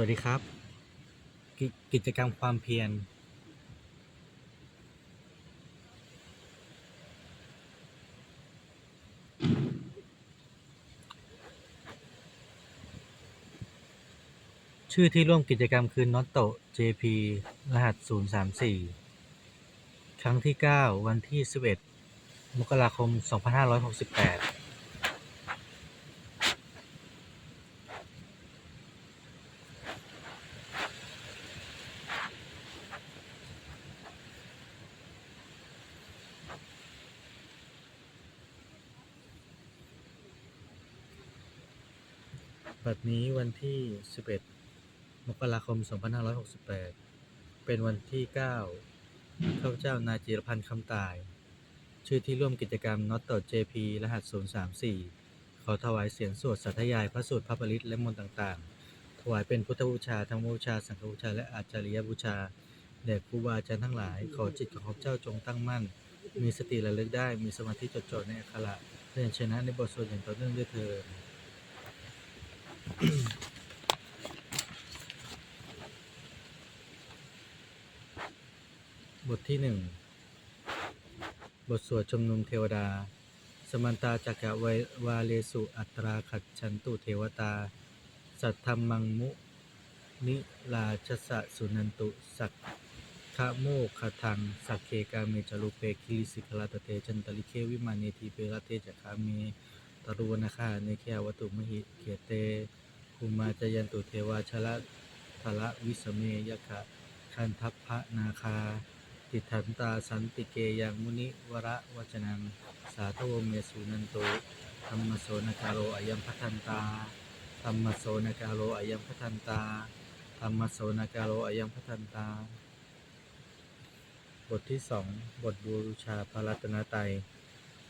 วัสดีครับกกิจกรรมความเพียร ชื่อที่ร่วมกิจกรรมคือ n o t o JP รหัส 034 ครั้งที่ 9 วันที่ 11 มกราคม 2568 บัดนี้วันที่ 11 มกราคม 2568 เป็นวันที่ 9 ข้าพเจ้านายจิรพันธ์คำตาย ชื่อที่ร่วมกิจกรรม n o t o JP รหัส 034 ขอถวายเสียงสวดสัทยายพระสูตรพระปริตรและมนต์ต่างๆ ถวายเป็นพุทธบูชา ธรรมบูชา สังฆบูชา และอาจาริยบูชา แด่ครูบาอาจารย์ทั้งหลาย ขอจิตของข้าพเจ้าจงตั้งมั่น มีสติระลึกได้ มีสมาธิจดจ่อในอักขระเพื่อชนะในบทสวดอย่างต่อเนื่องด้วยเถิด บทที่หนึ่ง บทสวดชุมนุมเทวดา สมันตาจักรวยวาเลสุอัตราขัดฉันตุเทวตา สัทธรรมังมุ นิลาชสะสุนันตุสักขะโมคทังสักเคกาเมจารุเปคิลิสิกลาตเตจันตลิเควิมานีทีเปรเตจักขามี ตรุวนาคาเนเคหวตุมหิเกเตภูมาจยันตุเทวาชละทละวิสเมยคะคันทัพพะนาคา ติทันตาสันติเกยังมุนิวระวจนัง สาธวเมสุนันโตธรรมโสนกาโรอยัมพัทันตาธรรมโสนกาโรอยัมพัทันตาธรรมโสนกาโรอยัมพัทันตา บทที่สองบทบูชาพระรัตนตรัย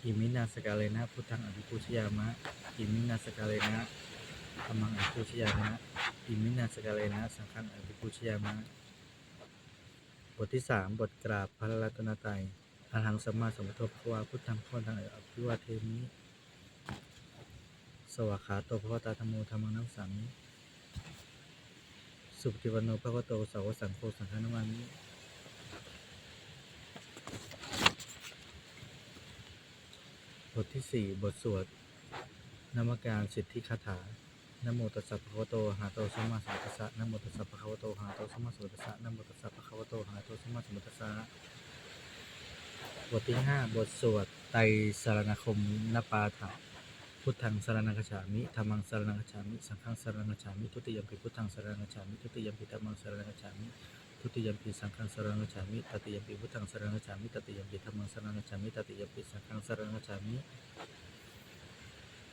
อิมินาสกาเลนะพุทธังอภิปุชยามะอิมินาสกาเลนะธรรมังอภิปุชยามะอิมินาสกาเลนะสังฆังอภิปุชยามะบทที่สามบทกราบพระรัตนตรัยอาหังสัมมาสัมพุทโธภควาพุทธังพรทังอภิวาเทมิสวากขาโตภควตาธรรมโมธรรมังนัมสัมมิสุปฏิวันโนภควโตสาวกสังโฆสังฆนามามิ บทที่สี่บทสวดนามการสิทธิคาถานโมตัสสะภะคะวะโตหะโตสัมมาสัมพุทธัสสะนโมตัสสะภะคะวะโตหะโตสัมมาสัมพุทธัสสะนโมตัสสะภะคะวะโตหะโตสัมมาสัมพุทธัสสะบทที่ห้าบทสวดไตรสรณคมนปาฐะพุทธังสรณังคัจฉามิธัมมังสรณังคัจฉามิ สังฆังสรณังคัจฉามิ ทุติยมปิพุทธังสรณังคัจฉามิ ทุติยมปิธัมมังสรณังคัจฉามิ ทุติยมปิสังฆังสรณังคัจฉามิตติยมปิพุทธังสรณังคัจฉามิตติยมปิธัมมังสรณังคัจฉามิตติยมปิสังฆังสรณังคัจฉามิ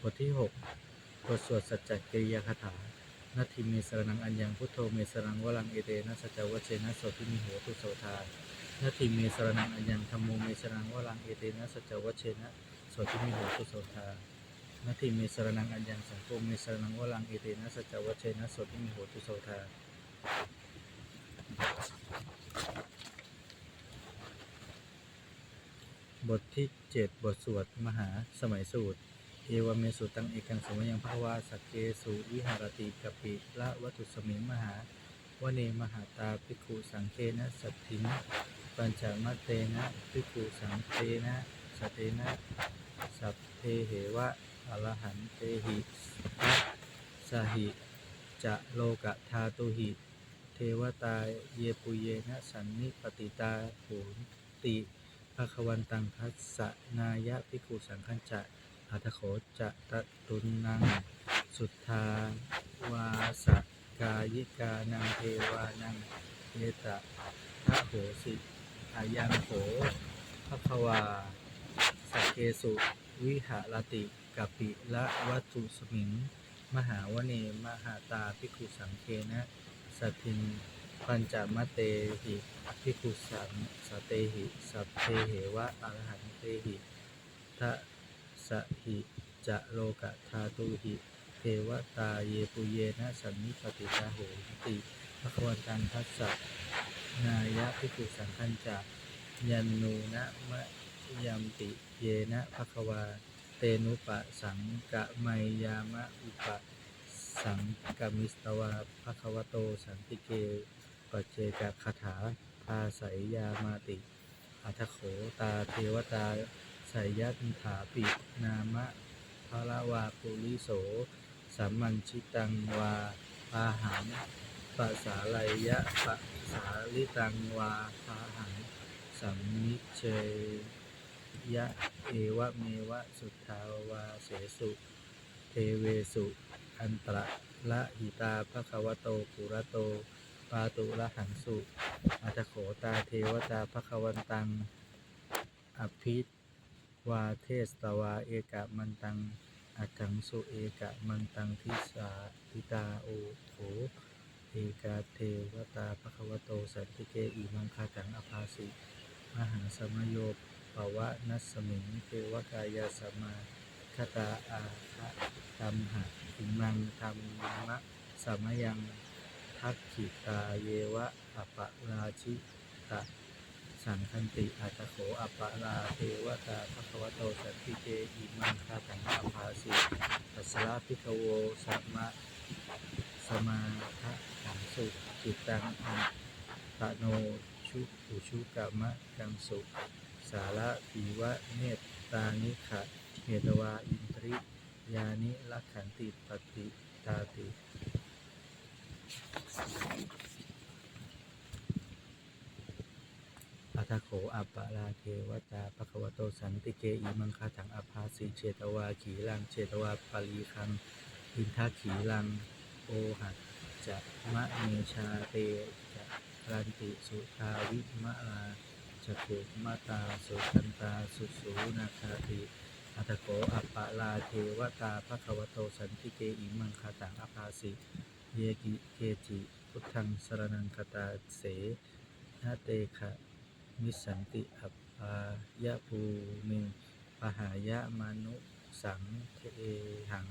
บทที่หกบทสวดสัจจกิริยาคาถานาทิเมสรนังอัญญังพุทโธเมสรนังวรังเอเตนะสัจจวัชเชนะโสทิมิโหตุโสทานาทิเมสรนังอัญญังธรรมโมเมสรนังวรังเอเตนะสัจจวัชเชนะโสทิมิโหตุโสทานาทิเมสรนังอัญญังสังโฆเมสรนังวรังเอเตนะสัจจวัชเชนะโสทิมิโหตุโสทา บทที่เจ็ดบทสวดมหาสมัยสูตร เอวเมสุตังเอกังสมยังภาวาสักเกสุวิหารติกปิละวัตุสมิมหาวเนมหาตาภิกขุสังเคนะสัตถินะปัญจมัตเตนะภิกขุสังเตนะสัตเตนะสัพเพเหวะอรหันเตหิสหิจะโลกะทาตุหิ เทวตาเยปุเยนะสันนิปติตาโหนติ ภควันตังคัสสะนายะภิกขุสังคัญจะอัตโขจะตะตุนนัง สุทธาวาสกายิกานังเทวานังเยตะทะโหสิอายังโหภควาสักเกสุ วิหารติกัปิละวัตุสมิง มหาวเนมหาตาภิกขุสังเคนะสัตถิน ปัญจมเตหิภิกขุสังสเตหิสัพเพเหวะอรหันเตหิทะสหิจะโลกะทาตุหิเทวตาเยปุเยนะสันนิปติตาโหติภควันตังทัสสะนายะภิกขุสังคัญจะยันนูนะมะยัมติเยนะภควา เตนุปะสังกะไมยามะอุปะสังกมิสตวาภควโตสันติเก ปัจเจกคาถาภาสยยามาติ อัทโขตาเทวตาสยยันถาปินามะพระละวาปุริโสสัมมันชิตังวาปาหังปัสาลายะปัสาลิตังวาปาหังสัมมิเชยะเอวะเมวะสุทธาวาเสสุ เทเวสุ อันตระละหิตาภควโตปุระโต ปาตุละหังสุอัตโขตาเทวตาภควันตัง อภิวาเทสตวาเอกะมันตัง อัถังสุเอกะมันตังทิสาทิตาโอโถเอกาเทวตาภควโตสันติเกอิมังคาตังอภาสิมหาสมโยปวะนัสสมิงเทวกายาสมาคตาอาคะตัมหะอิมังธรรมะสมยัง ทักขิตาเยวะอัปราชิตะสังคันติอัตโขอัปราเทวตาภควโตสันติเกอิมังคาตังอาภาสิตัสสะพิกโวสัมมาสมาทะหังสุจิตตังอัตโนชุอุชุกามะกังสุสาระปีวะเนตตานิขะเหตวาอินทริยานิลักขันติปฏิตาติ อัตโขอัปปะลาเทวตาปะคะวะโตสันติเกอิมังคาถังอภาสิเชตวาขีลังเชตวาปารีคังอินทาขีลังโอหัตจะมะเมชาเตจะรันติสุทาวิมะลาจะกุมาตาสุกันตาสุสูนาคาติอัตโขอัปปะลาเทวตาปะคะวะโตสันติเกอิมังคาถังอภาสิ เยกิเกจิพุทธังสรนังคตาเสนาเตคะมิสันติอัปปายะภูมิปหายะมนุสังเทหัง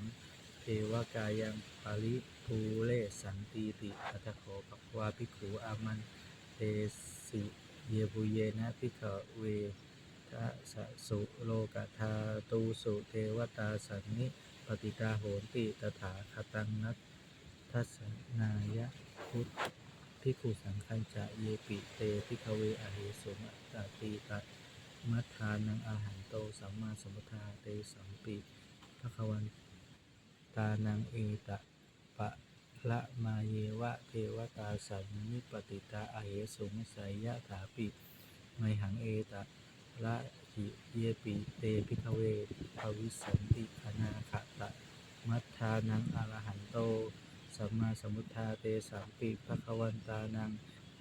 เทวกายังปาริภูเลสันติติอัตโขปวาภิกขุอามันเตสิเยบุเยนะภิกขเวทะสะสุโลกธาตูสุเทวตาสันนิปฏิตาโหนติตถาคตังนัต ทัสนายะพุทธพิกขุสังคัญจะเยปิเตพิกเวอเหสุมตตีตะมัทานังอาหันโตสัมมาสัมพุทธาเตสัมปิภควันตานังเอตะปะละมาเยวะเทวตาสันนิปติตาอเหสุมสยยะถาปิไมหังเอตะละหิเยปิเตพิกเวภวิสันติอนาคตะมัทธานังอรหันโต สัมมาสัมพุทธาเตสัมปิภควันตานัง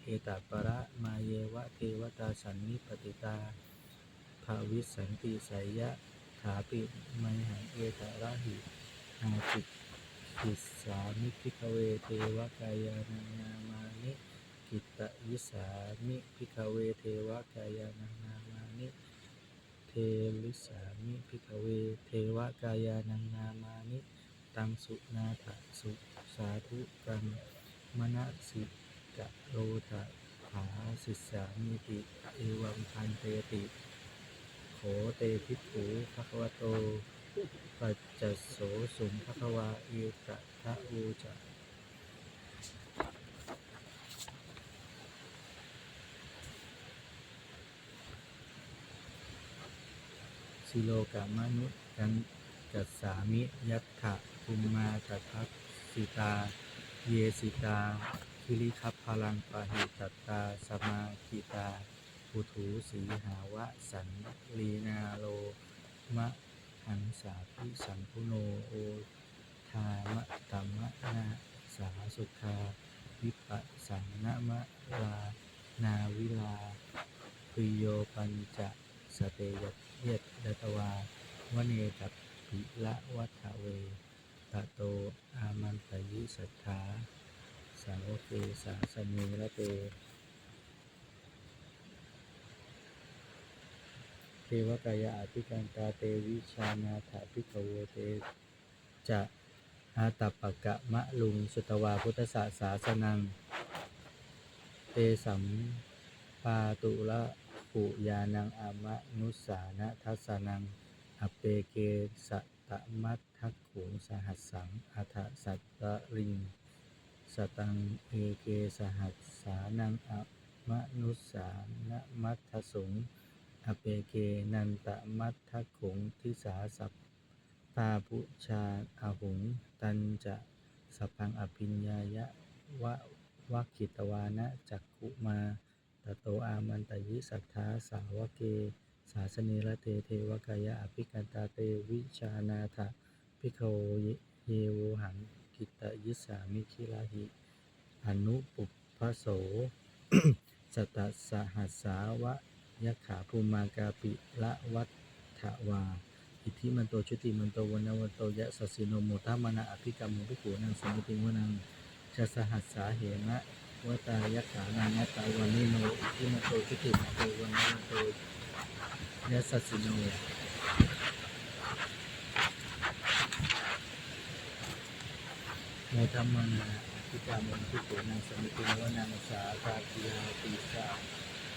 เอตปะระมาเยวะเทวตาสันนิปติตาภาวิสันติสยยะถาปิไมหังเอตระหิอาจิตกิสามิพิกเวเทวกายานังนามานิกิตตวิสามิพิกเวเทวกายานังนามานิเทลิสามิพิกเวเทวกายานังนามานิตังสุนาถสุ สาธุกังมณสิกะโลทะถาสิสามิติเอวังพันเตติ โขเตพิกขุภควโต ปัจจโสสุงภควาเอตะทะอูจะสิโลกามนุกันจัสสามิยัตถะภูมมาตทัพ สิตา เยสิตา คิริคัพพลังปะหิตตา สมาคิตาปุถูสีหาวะสันลีนาโล มะหังสาพิสัมพุโนโอทามะตัมมะนาสาสุขาวิปัสสังนมะลานาวิลาปิโยปัญจะสเตยเยตดตวาวเนกัปิละวัฏเว ตะโต อามันตยิสัทธา สาวกเสาสเนระเตเทวกายาอธิการตาเตวิชานาถาภิกขเวเตจะอาตัปปะกะมะลุงสุตวาพุทธศาสาสนัง เตสัมปาตุละปุยานังอามะนุสานะทัสสนังอเปเกสะตะมัทธ ทักขุงสหัสสังอัฏสัตตริงสตังเอเกสหัสสานังอมนุสานะมัทธสุงอเปเกนันตะมัทธขุงทิสาสัพตาพุชาอาหุง ตันจะสัพังอภิญญายะวะวัคคิตวานะจักขุมาตโตอามันตยิสัทธาสาวเก สาสเนระเตเทวกายะอภิกันตาเตวิชานาถะ พิโคเยโวหังกิตยิสามิคิลาหิ อนุปุพโสสตตสหัสสาวะยะขาภูมากาปิละวัฏฐวา อิทธิมันโตชุติมันโตวันวันโตยะสสสิโนโมทามนาอภิกรรมุภิกูนังสมุติวนังชะสหัสสาเหนะวตายะขานังยะตาวันนิโนอิทธิมันโตชุติมันโตวันวันโตยะสสสิโน โมทัมมานาพิกามุนพิโกนังสมิติวนังสาคาคิยาติสา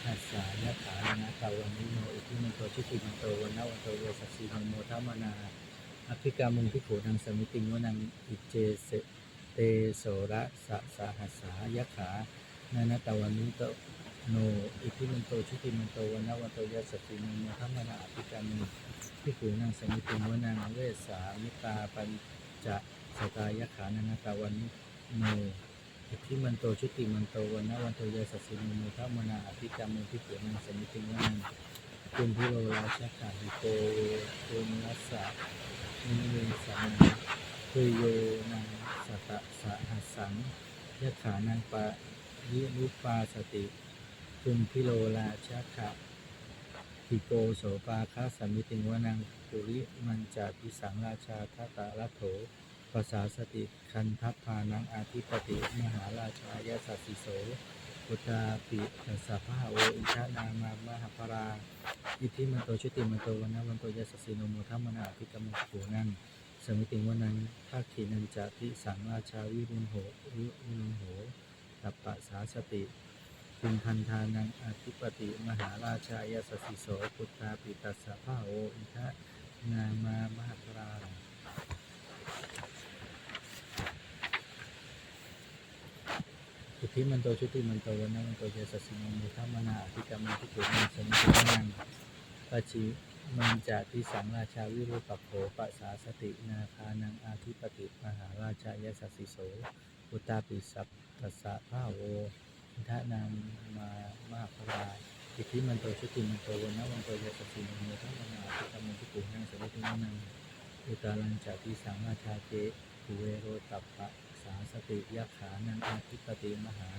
หัสสายะถานาตาวันนิโนอิทิมโตชิติมโตวันนาวันโตเวสัสสีโนโมทัมมานาอภิกามุนพิโกนังสมิติวนังอิเจเสเตโสระสะสหัสสายะขานานาตาวันนิโตโนอิทิมันโตชิติมันโตวันนาวันโตเวสัสสีโนโมทัมมานาอภิกามุนพิโกนังสมิติวนังเวสามิตาปัญจะ สตายะขานันตาวันโนอิทธิมันโตชุติมันโตวันนะวันโตยาสัสสิโนโมทัมมนาอภิกรรมมุทิเกียนังสมิติวันังคุณพิโรราชขาหิโกเวโกนัสสะนิเวสังคุยโยนังสตะสะหัสสังยะขานังปะยิรุปาสติคุณพิโรราชขาหิโกโสปาคาสมิติวนังปุริมันจาพิสังราชาทัตตะรัตโถ ภาษาสติคันทัพพานังอาทิปติมหาราชายาสัสสิโสปุตาปิตัสสะพะโออิชานามามหาภราอิทิมันโตชุติมันโตวันนะวันโตยาสัสสิโนโมทัมมนาอภิกรรมโขนังสมิติวันนังทักขีนันจะทิสังราชาวิรุณโหวิรุณโหตัปปะสาสติคุณพันธานังอาทิปติมหาราชายาสัสสิโสปุตาปิตัสสะพะโออิชานามามหาภรา อิท ธิมันโตชุติมันโตวันนะมันโตเยสัสสิโนมุทัมนาอภิกรรมทิเกนังสมิตินังปัจฉิมันจะทิสังราชาวิรูปัปโภปัสสาสตินาคานังอาทิปติมหาราชายสัสสิโสอุตตาปิสัพตัสสะภาโวทะนามมามาภราอิทธิมันโตชุติมันโตวันนะมันโตเยสัสสิโนมุทัมนาอภิกรรมทิเกนังสมิตินังอุตาลังจะทิสังราชาเจภูเวโรตัปปะ สาสติยะขานังอาทิปติมหา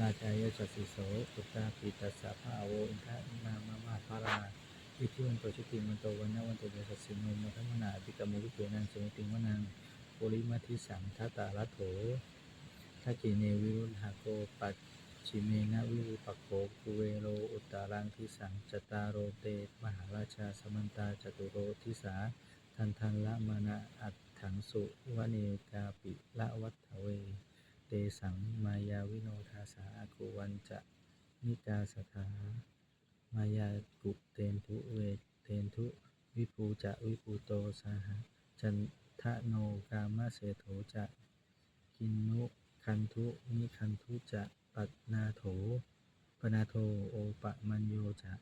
ราชายสัสิโสปุตตาปิตัสสะภาโวอินทะนามะมาภาราอิทิวันโตชุติมันโตวันนวันโตเยสัสสิโนมัทมนาปิกามุวิเกนังสมิติวนังปุริมัทิสังทัตตาลัตโถทักกิเนวิรุณหโกปัจชิเมนะวิรุปักโขกุเวโรอุตตารังทิสังจตารโรเต มหาราชาสมันตาจตุโรทิสาทันทันละมานะอัต ถังสุวเนกาปิละวัฏเว เตสังมายาวิโนทาสาอากุวันจะนิกาสถามายากุเตนทุเวเตนทุวิปูจะวิปูโตสหจันทะโนกามะเสโถจะกินนุคันทุนิคันทุจะปัตนาโถปนาโทโอปะมัญโยจะ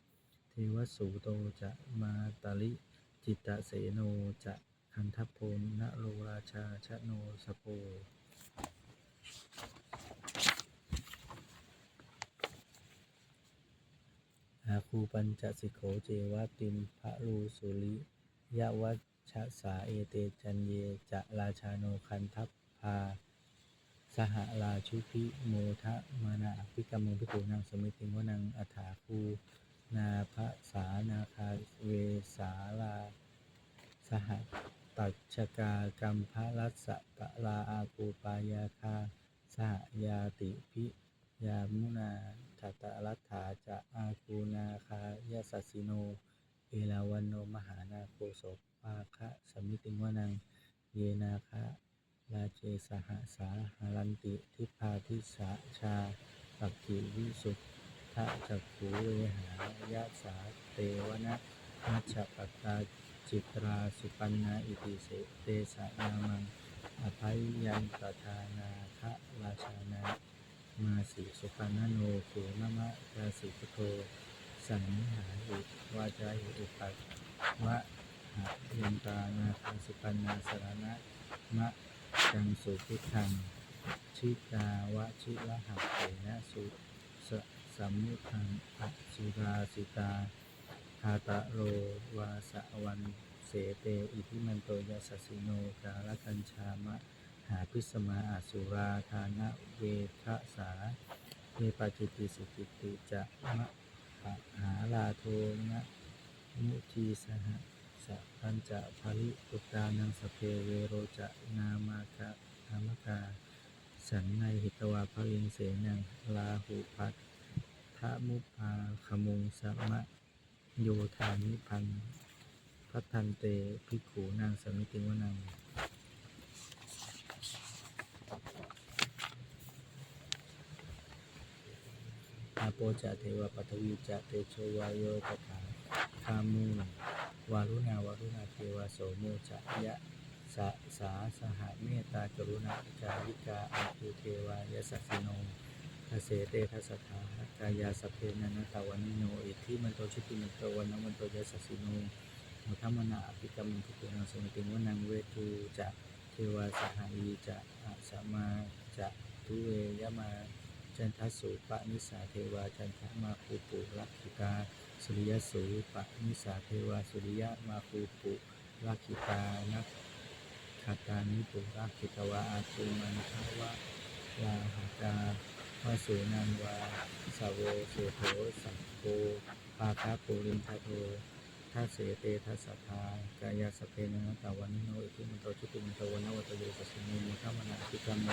เทวสูโตจะมาตาลิจิตตเสโนจะ คันทัพโพนโรราชาชะโนสโพอาคูปัญจสิโขเจวะติมพระรูสุริยะวัชสาเอเตจันเยจะราชาโนคันทัพพา สหราชุพิโมทะมานาภิกรรมงพิโกนังสมิติวนังอัฐาคูนาภาสานาคาเวสาลา สห ตัจฉกากรรมพระรัสสะตะลาอากูปายาคาสหยาติพิยามุนาทัตรัตถาจะอาคูนาคายาสัสสิโน เอราวันโนมหานาโคโสปาคะสมิติวนัง เยนาคะราเจสหสาหารันติทิพาทิสาชาปักขิวิสุทธะจักขูเวหายาสาเตวนะมัชฌปตตาจ จิตราสุปันนาอิติเสเตสะนามังอภัยยันตทานาคะราชานามาสีสุปันนโนโขนมะกาสิพุทโธสังหาอิวาจาหิอุปัตวะหะยันตานาคาสุปันนาสรณะมะจังสุพุทธังชิตาวะชิละหักเถนะสุสสัมมุทังอสุราสิตา หาตะโรวาสะวันเสเต อิทิมันโตยสสสิโนกาลกัญชามะ หาพิสมาอสุราธานะเวทะสาเทปาจิติสุจิติจะมะหะหาลาโทนะมุทีสหสัพพัญจะภริปุตานังสเพเวโรจะนามากะนามกา สันในหิตวาภวิงเสนังลาหุพัทธมุปาขมุงสมะ โยธานิพันพัทันเตภิกขูนางสมิติวนังอาโปจะเทวปัทวีจะเตโชวายโยตถาคามูวารุณาวารุณาเทวโสโมจะยะสะสาสหเมตตากรุณาอิกาวิกาอาภูเทวายสัสสิโน ทเสเตทัสถากายาสเพนันตาวันิโนอิทธิมันโตชิติมันโตวันนวันโตยสัสสิโนมุทัมมนาอภิกรรมทุกุณังสมติวนังเวทูจะเทวาสหายจะอาสมาจะทุเวยมาจันทสุปะนิสาเทวาจันทมาภูปุลักขิตาสุริยสูปะนิสาเทวาสุริยมาภูปุลักขิตานักขัตตานิปุลักขิตวาอาภูมันทวะลาหากา วาสุนันวาสาวโวเสโธสัพโปาคาปุรินทโททัสเสเตทัสสะทากายาสเพนะตาวันโนอิทิมันโตชุติมันโตวันวัตโยสัสสิโนมุทัมนาภิกรรมโม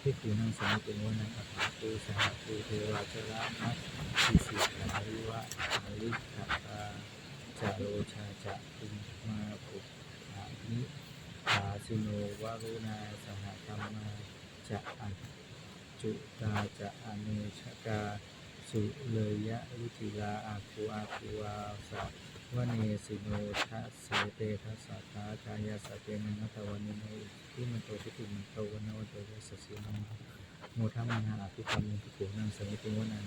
ที่คูนังสมิติวนังอัฏฐาภูสหภูเทวาชระมัตติสิกาลิวะอาลิขัตาจาโรชาจะปุมมาปุอานิอาสิโนวารุณาสหธรรมาจะอัจ จุตาจะอเนชกา สุเลยะวิจิลาอาคูอาคูวาสะวเนสิโนทัสเสเตทัสสะตากายาสเตนังตะวันนิโนที่มันโตทิติมันโตวันวันโตยสัสสิโนโมทัมมนาอภิกรรมมิภิกขุนังสมิติวนัง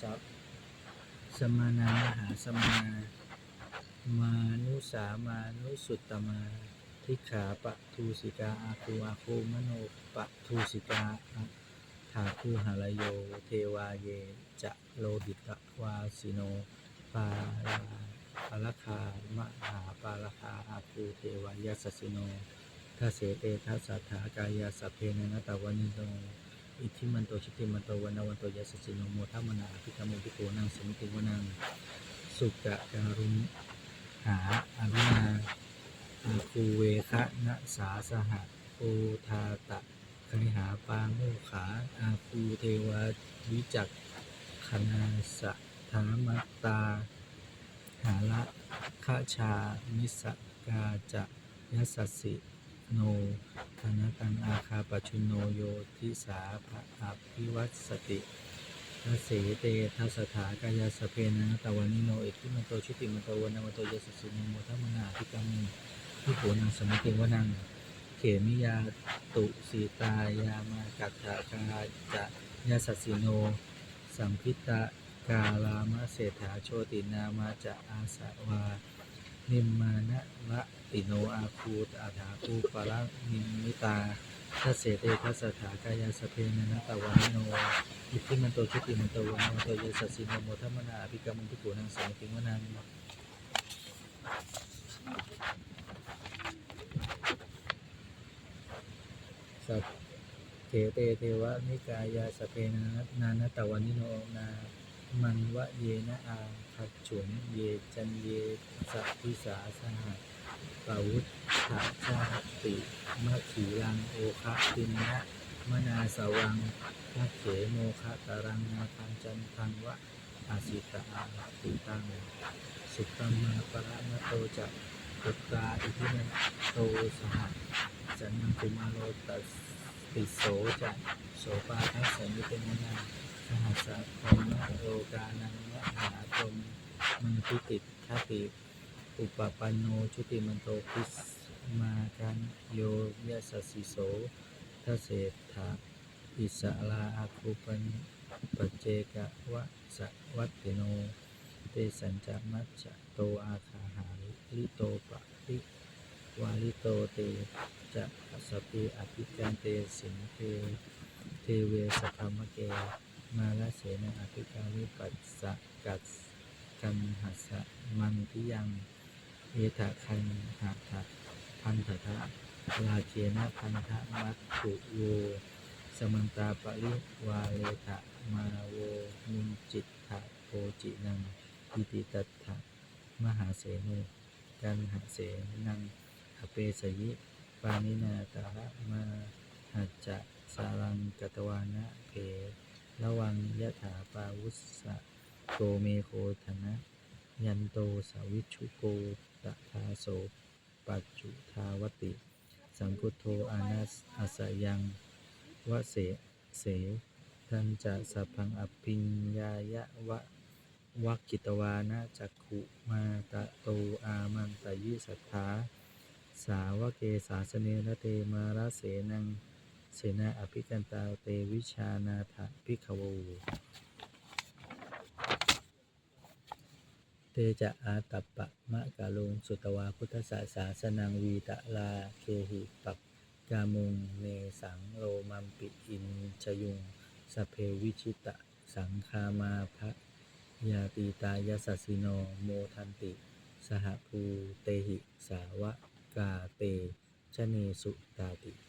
สัพสมานามหาสมานามานุสามานุสุตตมา ทิขาปะทูสิกาอาคูอาคูมโนปะทูสิกาอะถาคูหารโย เทวาเย จะโลหิตวาสิโน ปาลาปาลคามหาปาลคาอาคูเทวายาสสิโนทเสเตทัสสัทธากายาสพเพนะนตวันิโน อิทธิมันโตชิติมันโตวันวันโตยาสสิโนโมทัมนาอภิกรรมมุทิโกนังสมิติวนังสุกะการุณหาอนุนาอาคูเวคะนะสาสหะโอทาตะคณิหาปาโมขาอาคูเทววิจักคณาสะธามัตตา หาละคชามิสกาจะยสัสสิ โนคณตังอาคาปชุนโนโยทิสาภะอภิวัตสติทัสเสเตทัสถากายาสเพนะตะวันนิโนเอทิมันโตชุติมันโตวันนวันโตยสสสิโนโมทัมมนาภิกรรมที่โผนังสมิติวนัง เขมิยาตุสีตายามากัตถากาจะยาสัสสิโน สัมพิตะกาลามะเศรษฐาโชตินามาจะอาสวานิมมานะละ ติโนอาคูตอาถาคูปะละนิมิตาทัสเสเตทัสถากายาสเพนะนะตะวันนิโนอิทธิมันโตชุติมันโตวันนวันโตยสัสสิโนโมทัมมนาอภิกรรมุทิโกนังสมิติวนังสัพเถเตเทวะนิกายาสเพนะนานตะวันนิโนนามันวะเยนะอาขัดฉุนเยจันเยสัพพิสาสหะ ปาวุธถาชาติมะขีรังโอคะตินะมนาสวังทักเขโมคะตารังนาคังจันทังวะอาสิตาอาติตัง สุตตัมมาปะระมโตจะปุตาอิทินันโตสหสันนังกุมาโรตัสติโสจะโสปาทัสสนิเตนะนังสหัสสะพรมโรกานังมหาพรมมังคุติคติ อุปปันโนชุติมันโตปิสมากันโยยสสสิโสทเศรษฐาอิสลาอาคูปันปเจกวะสะวัตติโน เตสัญจมัจจะโตอาคาหาลิโตปะริวาลิโตเตจะสปีอภิกันเตสิงเทเทเวสพามเก มาลเสนาอภิการิปัสสะกัสกันหัสสะมันทิยัง เอถะคันหะทะพันธะทะลาเจนะพันธะมัตถุโวสมันตาปริวาเลทะมาโวมุนจิตถะโพจินังอิติตัตถะมหาเสนุกันหาเสนังอเปสยิปานินาตาระมาหัจจะสารังกตวานะเพระวังยะถาปาวุสสะโกเมโคธนะ ยันโตสาวิชุโกตทาโสปัจจุทาวติ สังคุโทอานัสอาสยังวะเสเสทันจะสัพพังอภิญญายะวะวักกิตวานะจักขุมาตะโตอามันตยิสัทธาสาวะเกสาสเนนะเตมาราเสนังเสนาอภิกันตาเตวิชานาถพิขโว เตจะอาตัปปะมะกะลุงสุตวาพุทธศาสาสนังวีตะลาเคหิปักกามุงเนสังโลมัมปิอินชยุงสเพวิชิตะสังคามาภะยาตีตายสสสิโนโมทันติ สหภูเตหิสาวะกาเตชเนสุตาติ